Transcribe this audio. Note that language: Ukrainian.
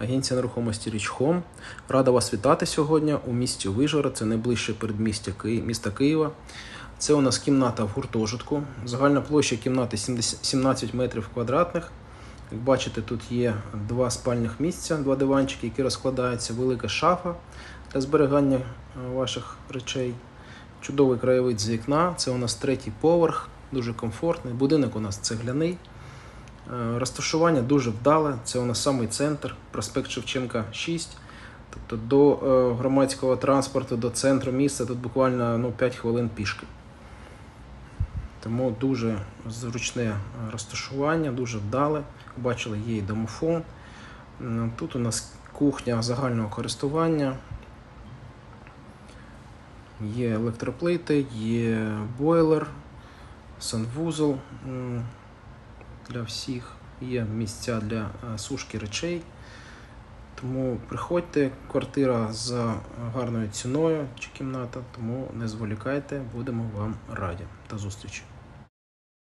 агенція нерухомості Річхом. Рада вас вітати сьогодні у місті Вижгород, це найближче передмістя міста Києва. Це у нас кімната в гуртожитку. Загальна площа кімнати 17 метрів квадратних. Як бачите, тут є два спальних місця, два диванчики, які розкладаються, велика шафа для зберігання е, ваших речей. Чудовий краєвид з вікна. Це у нас третій поверх, дуже комфортний. Будинок у нас цегляний. Е, Розташування дуже вдале. Це у нас самий центр, проспект Шевченка 6. Тобто до е, громадського транспорту, до центру міста тут буквально ну, 5 хвилин пішки. Тому дуже зручне е, розташування, дуже вдале. Бачили, є і домофон. Тут у нас кухня загального користування. Є електроплити, є бойлер, санвузол для всіх, є місця для е, сушки речей. Тому приходьте, квартира за гарною ціною чи кімната, тому не зволікайте, будемо вам раді. До зустрічі.